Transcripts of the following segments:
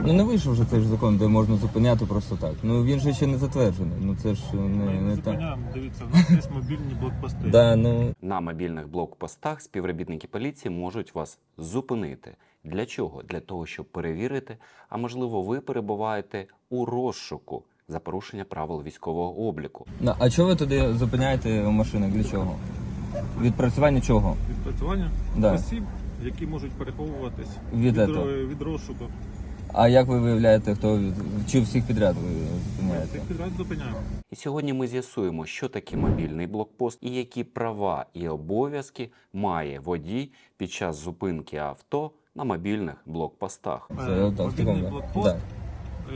Ну не вийшов вже цей ж закон, де можна зупиняти просто так. Ну він же ще не затверджений. Ну це ж не, Ми не так. зупиняємо, дивіться, у нас є мобільні блокпости. Да, ну На мобільних блокпостах співробітники поліції можуть вас зупинити. Для чого? Для того, щоб перевірити, а можливо, ви перебуваєте у розшуку за порушення правил військового обліку. ну, а чого ви туди зупиняєте машини? Для чого? Відпрацювання чого? Відпрацювання Да. осіб, які можуть переховуватись Від від, этого. ро- від розшуку. А як ви виявляєте, хто чи всіх підряд ви зупиняєте? всіх підряд зупиняємо. І сьогодні ми з'ясуємо, що таке мобільний блокпост і які права і обов'язки має водій під час зупинки авто на мобільних блокпостах. Це Е, так, мобільний блокпост. да.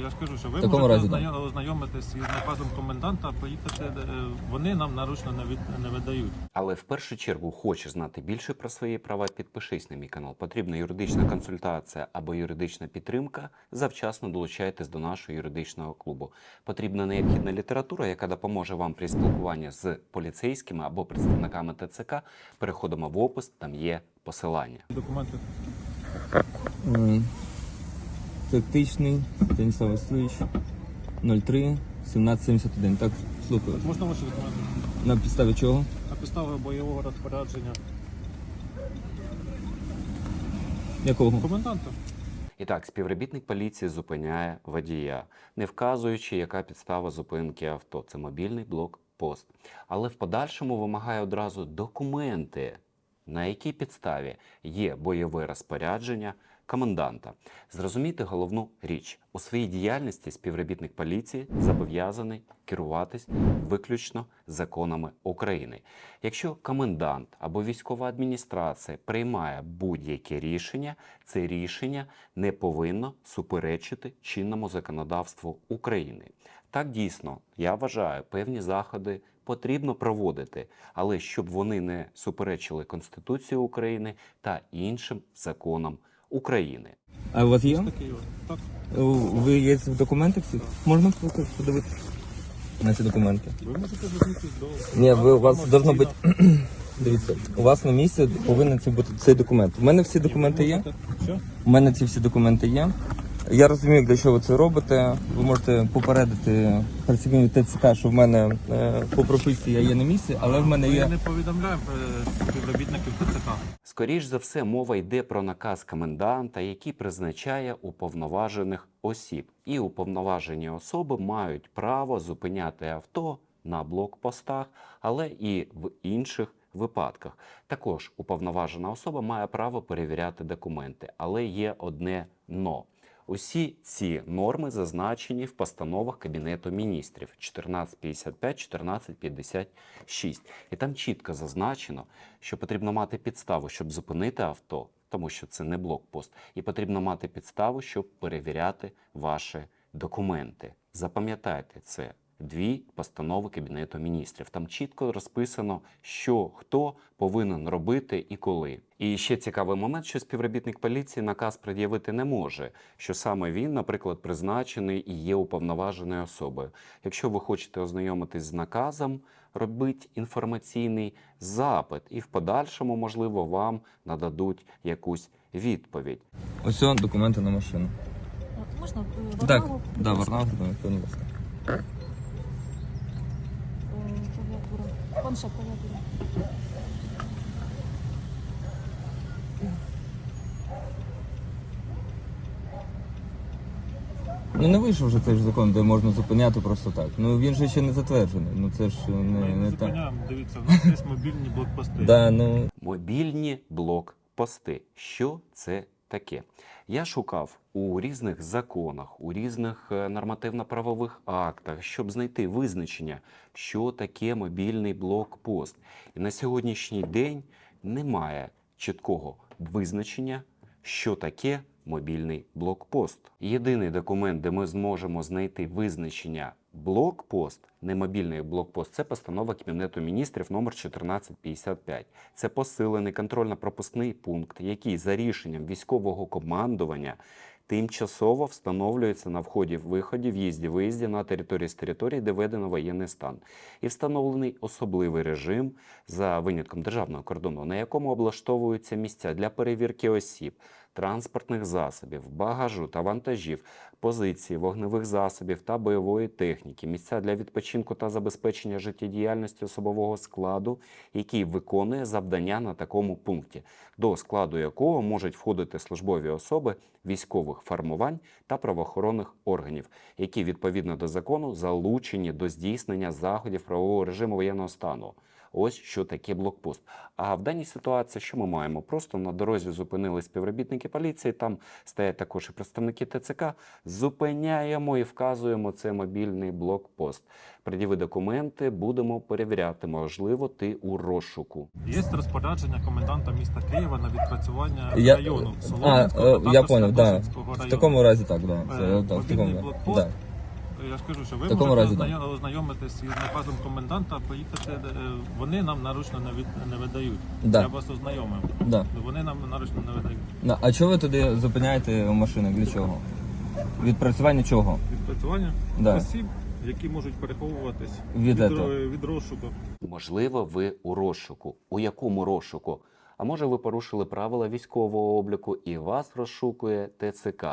Я ж кажу, що ви такому можете разі, да. ознайомитись із наказом коменданта, поїхати, е, вони нам наручно не, від, не видають. Але в першу чергу хочеш знати більше про свої права, підпишись на мій канал. Потрібна юридична консультація або юридична підтримка. Завчасно долучайтесь до нашого юридичного клубу. Потрібна необхідна література, яка допоможе вам при спілкуванні з поліцейськими або представниками ТЦК. Переходимо в опис, там є посилання. Документи. М, Тактичний Станіслав Васильович 03 1771. Так, слухаю. Можна ваші документи? На підставі чого? На підстави бойового розпорядження Якого? коменданта. І так, співробітник поліції зупиняє водія, не вказуючи, яка підстава зупинки авто. Це мобільний блокпост. Але в подальшому вимагає одразу документи, на якій підставі є бойове розпорядження коменданта. Зрозуміти головну річ у своїй діяльності співробітник поліції зобов'язаний керуватись виключно законами України. Якщо комендант або військова адміністрація приймає будь-яке рішення, це рішення не повинно суперечити чинному законодавству України. Так дійсно, я вважаю, певні заходи потрібно проводити, але щоб вони не суперечили Конституції України та іншим законам України. А у вас є? Так. Ви є в документах всіх? Можна подивитися на ці документи? Ви можете звернутися до... Ні, ви у вас должно бути. Дивіться, у вас на місці повинен бути цей документ. У мене всі документи є. Що? У мене ці всі документи є. Я розумію, для чого ви це робите. Ви можете попередити працівників ТЦК, що в мене е, по прописці я є на місці, але в мене Ми є. не повідомляємо е, співробітників ТЦК. Скоріш за все, мова йде про наказ коменданта, який призначає уповноважених осіб. І уповноважені особи мають право зупиняти авто на блокпостах, але і в інших випадках. Також уповноважена особа має право перевіряти документи, але є одне но. Усі ці норми зазначені в постановах Кабінету міністрів 1455, 1456. І там чітко зазначено, що потрібно мати підставу, щоб зупинити авто, тому що це не блокпост, і потрібно мати підставу, щоб перевіряти ваші документи. Запам'ятайте це. Дві постанови Кабінету міністрів. Там чітко розписано, що хто повинен робити і коли. І ще цікавий момент, що співробітник поліції наказ пред'явити не може, що саме він, наприклад, призначений і є уповноваженою особою. Якщо ви хочете ознайомитись з наказом, робіть інформаційний запит, і в подальшому, можливо, вам нададуть якусь відповідь. Ось документи на машину. Можна е, Так, да, Будь ласка. Варнав, будь ласка. Е, Клавіатура. Планшет, клавіатура. Ну не вийшов вже цей ж закон, де можна зупиняти просто так. Ну він же ще не затверджений. Ну це ж не, Ми не так. зупиняємо, дивіться, у нас є мобільні блокпости. Да, ну Мобільні блокпости. Що це таке? Я шукав у різних законах, у різних е, нормативно-правових актах, щоб знайти визначення, що таке мобільний блокпост. І на сьогоднішній день немає чіткого визначення, що таке мобільний блокпост. Єдиний документ, де ми зможемо знайти визначення блокпост, не мобільний блокпост, це постанова Кабінету міністрів номер 1455. Це посилений контрольно-пропускний пункт, який за рішенням військового командування тимчасово встановлюється на вході-виході, в'їзді, виїзді на території з території, де введено воєнний стан, і встановлений особливий режим за винятком державного кордону, на якому облаштовуються місця для перевірки осіб, транспортних засобів, багажу та вантажів, позиції вогневих засобів та бойової техніки, місця для відпочинку та забезпечення життєдіяльності особового складу, який виконує завдання на такому пункті, до складу якого можуть входити службові особи військових формувань та правоохоронних органів, які відповідно до закону залучені до здійснення заходів правового режиму воєнного стану. Ось що таке блокпост. А в даній ситуації, що ми маємо? Просто на дорозі зупинили співробітники поліції, там стоять також і представники ТЦК. Зупиняємо і вказуємо це мобільний блокпост. Пред'яви документи, будемо перевіряти. Можливо, ти у розшуку. Є розпорядження коменданта міста Києва на відпрацювання Я- району А, Солом'янського, е, я понял, да. В такому разі так, да. Е, Це, да, в такому, блокпост. да. Я ж кажу, що ви такому можете разі, да. ознайомитись із наказом коменданта, поїхати. е, Вони нам наручно не, від, не видають. Да. Я вас ознайомив. Да. Вони нам наручно не видають. Да. А чого ви туди зупиняєте машину? Для чого? Відпрацювання чого? Відпрацювання Да. осіб, які можуть переховуватись Від від, этого. ро- від розшуку. Можливо, ви у розшуку. У якому розшуку? А може, ви порушили правила військового обліку і вас розшукує ТЦК.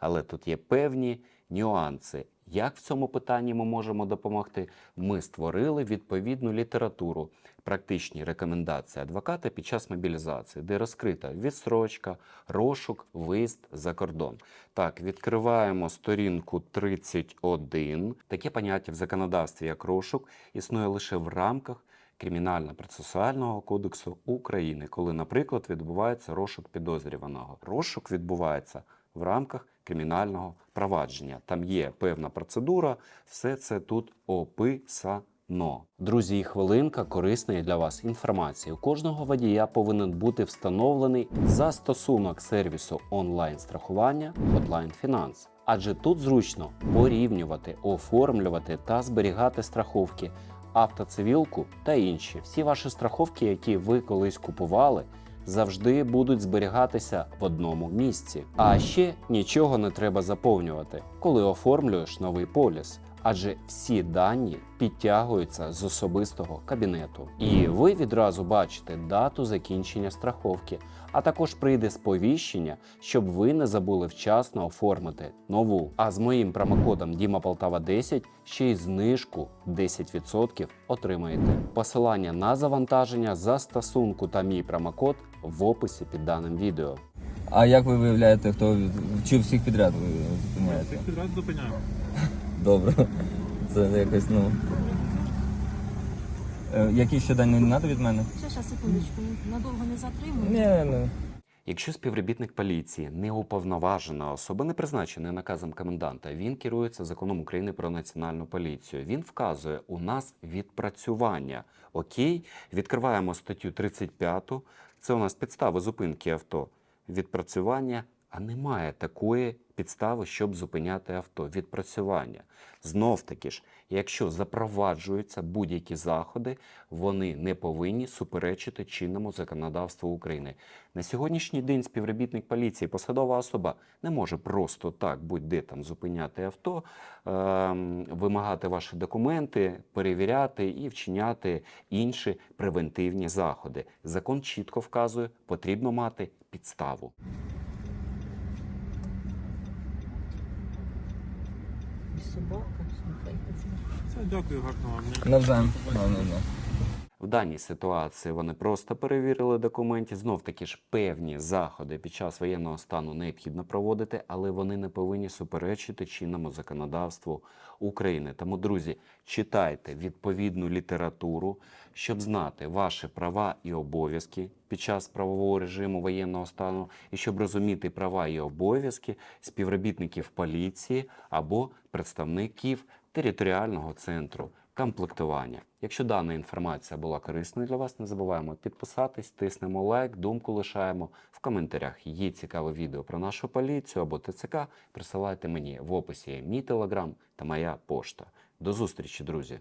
Але тут є певні нюанси. Як в цьому питанні ми можемо допомогти? Ми створили відповідну літературу, практичні рекомендації адвоката під час мобілізації, де розкрита відстрочка, розшук, виїзд за кордон. Так, відкриваємо сторінку 31. Таке поняття в законодавстві, як розшук, існує лише в рамках Кримінально-процесуального кодексу України, коли, наприклад, відбувається розшук підозрюваного. Розшук відбувається в рамках кримінального провадження. Там є певна процедура, все це тут описано. Друзі, хвилинка корисної для вас інформації. У кожного водія повинен бути встановлений застосунок сервісу онлайн-страхування Hotline Finance. Адже тут зручно порівнювати, оформлювати та зберігати страховки, автоцивілку та інші. Всі ваші страховки, які ви колись купували, завжди будуть зберігатися в одному місці. А ще нічого не треба заповнювати, коли оформлюєш новий поліс. Адже всі дані підтягуються з особистого кабінету, і ви відразу бачите дату закінчення страховки, а також прийде сповіщення, щоб ви не забули вчасно оформити нову. А з моїм промокодом DIMAPOLTAVA 10 ще й знижку 10% отримаєте. Посилання на завантаження застосунку та мій промокод в описі під даним відео. А як ви виявляєте, хто від- чи всіх підряд ви зупиняєте? Всіх підряд зупиняємо. Добре. Це якось, ну. Е, Які ще дані не треба від мене? Ще, ще, секундочку, надовго не затримую. Ні, ну. Якщо співробітник поліції не уповноважена особа, не призначена наказом коменданта, він керується законом України про національну поліцію. Він вказує у нас відпрацювання. Окей, відкриваємо статтю 35. Це у нас підстави зупинки авто. Відпрацювання, а немає такої підстави, щоб зупиняти авто. Відпрацювання. Знов таки ж, якщо запроваджуються будь-які заходи, вони не повинні суперечити чинному законодавству України. На сьогоднішній день співробітник поліції, посадова особа не може просто так будь-де там зупиняти авто, ем, вимагати ваші документи, перевіряти і вчиняти інші превентивні заходи. Закон чітко вказує, потрібно мати підставу. Собака, слухайте. Все, дякую, гарного вам. Навзаєм. В даній ситуації вони просто перевірили документи. Знов таки ж певні заходи під час воєнного стану необхідно проводити, але вони не повинні суперечити чинному законодавству України. Тому, друзі, читайте відповідну літературу, щоб знати ваші права і обов'язки під час правового режиму воєнного стану, і щоб розуміти права і обов'язки співробітників поліції або представників територіального центру комплектування. Якщо дана інформація була корисною для вас, не забуваємо підписатись, тиснемо лайк, думку лишаємо в коментарях. Є цікаве відео про нашу поліцію або ТЦК. Присилайте мені в описі мій телеграм та моя пошта. До зустрічі, друзі!